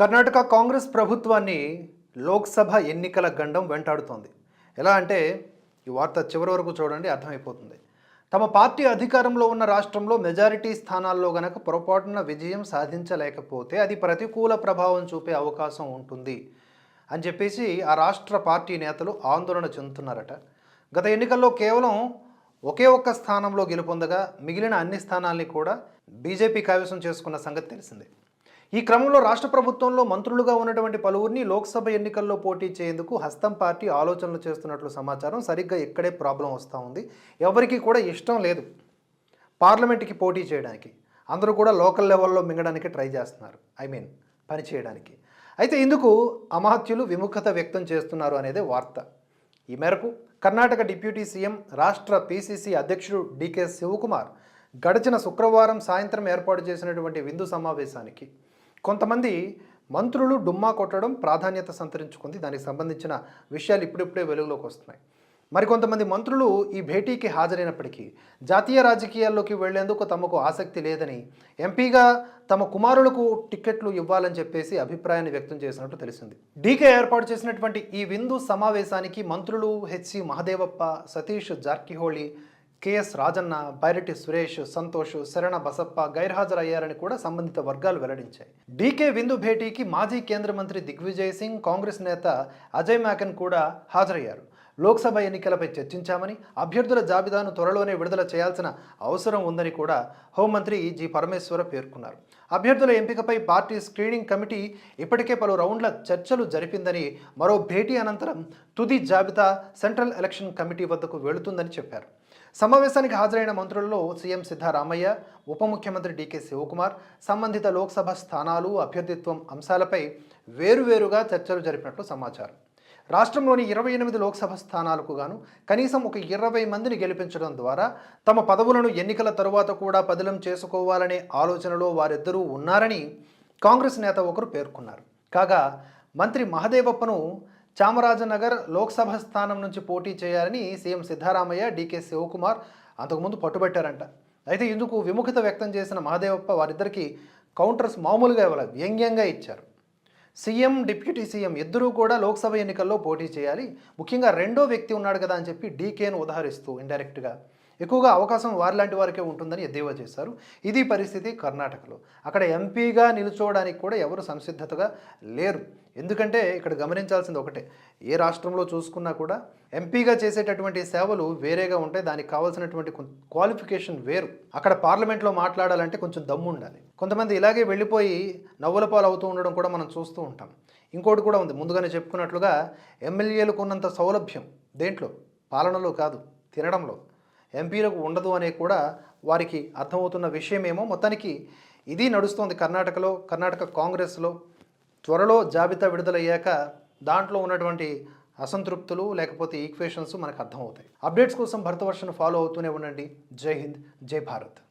కర్ణాటక కాంగ్రెస్ ప్రభుత్వాన్ని లోక్సభ ఎన్నికల గండం వెంటాడుతోంది. ఎలా అంటే ఈ వార్త చివరి వరకు చూడండి అర్థమైపోతుంది. తమ పార్టీ అధికారంలో ఉన్న రాష్ట్రంలో మెజారిటీ స్థానాల్లో గనక పొరపాటున విజయం సాధించలేకపోతే అది ప్రతికూల ప్రభావం చూపే అవకాశం ఉంటుంది అని చెప్పేసి ఆ రాష్ట్ర పార్టీ నేతలు ఆందోళన చెందుతున్నారట. గత ఎన్నికల్లో కేవలం ఒకే ఒక్క స్థానంలో గెలుపొందగా మిగిలిన అన్ని స్థానాల్ని కూడా బీజేపీ కైవసం చేసుకున్న సంగతి తెలిసిందే. ఈ క్రమంలో రాష్ట్ర ప్రభుత్వంలో మంత్రులుగా ఉన్నటువంటి పలువురిని లోక్సభ ఎన్నికల్లో పోటీ చేయేందుకు హస్తం పార్టీ ఆలోచనలు చేస్తున్నట్లు సమాచారం. సరిగ్గా ఇక్కడే ప్రాబ్లం వస్తూ ఉంది. ఎవరికీ కూడా ఇష్టం లేదు పార్లమెంట్కి పోటీ చేయడానికి. అందరూ కూడా లోకల్ లెవెల్లో మింగడానికి ట్రై చేస్తున్నారు. ఐ మీన్ పని చేయడానికి. అయితే ఇందుకు అమాత్యులు విముఖత వ్యక్తం చేస్తున్నారు అనేదే వార్త. ఈ మేరకు కర్ణాటక డిప్యూటీ సీఎం రాష్ట్ర పీసీసీ అధ్యక్షుడు డికే శివకుమార్ గడిచిన శుక్రవారం సాయంత్రం ఏర్పాటు చేసినటువంటి విందు సమావేశానికి కొంతమంది మంత్రులు డుమ్మా కొట్టడం ప్రాధాన్యత సంతరించుకుంది. దానికి సంబంధించిన విషయాలు ఇప్పుడిప్పుడే వెలుగులోకి వస్తున్నాయి. మరికొంతమంది మంత్రులు ఈ భేటీకి హాజరైనప్పటికీ జాతీయ రాజకీయాల్లోకి వెళ్ళేందుకు తమకు ఆసక్తి లేదని ఎంపీగా తమ కుమారులకు టిక్కెట్లు ఇవ్వాలని చెప్పేసి అభిప్రాయాన్ని వ్యక్తం చేసినట్టు తెలిసింది. డీకే ఏర్పాటు చేసినటువంటి ఈ విందు సమావేశానికి మంత్రులు హెచ్సి మహదేవప్ప సతీష్ జార్కిహోళి కెఎస్ రాజన్న బైరెడ్డి సురేష్ సంతోష్ శరణ బసప్ప గైర్హాజరయ్యారని కూడా సంబంధిత వర్గాలు వెల్లడించాయి. డీకే విందు భేటీకి మాజీ కేంద్ర మంత్రి దిగ్విజయ్ సింగ్ కాంగ్రెస్ నేత అజయ్ మ్యాకన్ కూడా హాజరయ్యారు. లోక్సభ ఎన్నికలపై చర్చించామని అభ్యర్థుల జాబితాను త్వరలోనే విడుదల చేయాల్సిన అవసరం ఉందని కూడా హోంమంత్రి జి పరమేశ్వర పేర్కొన్నారు. అభ్యర్థుల ఎంపికపై పార్టీ స్క్రీనింగ్ కమిటీ ఇప్పటికే పలు రౌండ్ల చర్చలు జరిపిందని మరో భేటీ అనంతరం తుది జాబితా సెంట్రల్ ఎలక్షన్ కమిటీ వద్దకు వెళుతుందని చెప్పారు. సమావేశానికి హాజరైన మంత్రులలో సీఎం సిద్ధరామయ్య ఉప ముఖ్యమంత్రి డీకే శివకుమార్ సంబంధిత లోక్సభ స్థానాలు అభ్యర్థిత్వం అంశాలపై వేరువేరుగా చర్చలు జరిపినట్లు సమాచారం. రాష్ట్రంలోని ఇరవై ఎనిమిది లోక్సభ స్థానాలకు గాను కనీసం ఒక ఇరవై మందిని గెలిపించడం ద్వారా తమ పదవులను ఎన్నికల తరువాత కూడా పదిలం చేసుకోవాలనే ఆలోచనలో వారిద్దరూ ఉన్నారని కాంగ్రెస్ నేత ఒకరు పేర్కొన్నారు. కాగా మంత్రి మహదేవప్పను చామరాజనగర్ లోక్సభ స్థానం నుంచి పోటీ చేయాలని సీఎం సిద్ధారామయ్య డీకే శివకుమార్ అంతకుముందు పట్టుబట్టారంట. అయితే ఇందుకు విముఖత వ్యక్తం చేసిన మహదేవప్ప వారిద్దరికీ కౌంటర్స్ మామూలుగా ఇవ్వాలి వ్యంగ్యంగా ఇచ్చారు. సీఎం డిప్యూటీ సీఎం ఇద్దరూ కూడా లోక్సభ ఎన్నికల్లో పోటీ చేయాలి. ముఖ్యంగా రెండో వ్యక్తి ఉన్నాడు కదా అని చెప్పి డీకేను ఉదాహరిస్తూ ఇండైరెక్ట్గా ఎక్కువగా అవకాశం వారిలాంటి వారికే ఉంటుందని ఎద్దేవా చేశారు. ఇది పరిస్థితి కర్ణాటకలో. అక్కడ ఎంపీగా నిలుచోవడానికి కూడా ఎవరు సంసిద్ధతగా లేరు. ఎందుకంటే ఇక్కడ గమనించాల్సింది ఒకటే. ఏ రాష్ట్రంలో చూసుకున్నా కూడా ఎంపీగా చేసేటటువంటి సేవలు వేరేగా ఉంటాయి. దానికి కావాల్సినటువంటి క్వాలిఫికేషన్ వేరు. అక్కడ పార్లమెంట్లో మాట్లాడాలంటే కొంచెం దమ్ము ఉండాలి కొంతమంది ఇలాగే వెళ్ళిపోయి నవ్వుల పాలు అవుతూ ఉండడం కూడా మనం చూస్తూ ఉంటాం. ఇంకోటి కూడా ఉంది. ముందుగానే చెప్పుకున్నట్లుగా ఎమ్మెల్యేలకు ఉన్నంత సౌలభ్యం దేంట్లో? పాలనలో కాదు తినడంలో. ఎంపీలకు ఉండదు అనే కూడా వారికి అర్థమవుతున్న విషయమేమో మొత్తానికి ఇది నడుస్తోంది కర్ణాటకలో కర్ణాటక కాంగ్రెస్లో. త్వరలో జాబితా విడుదలయ్యాక దాంట్లో ఉన్నటువంటి అసంతృప్తులు లేకపోతే ఈక్వేషన్స్ మనకు అర్థమవుతాయి. అప్డేట్స్ కోసం భరతవర్షను ఫాలో అవుతూనే ఉండండి. జై హింద్ జై భారత్.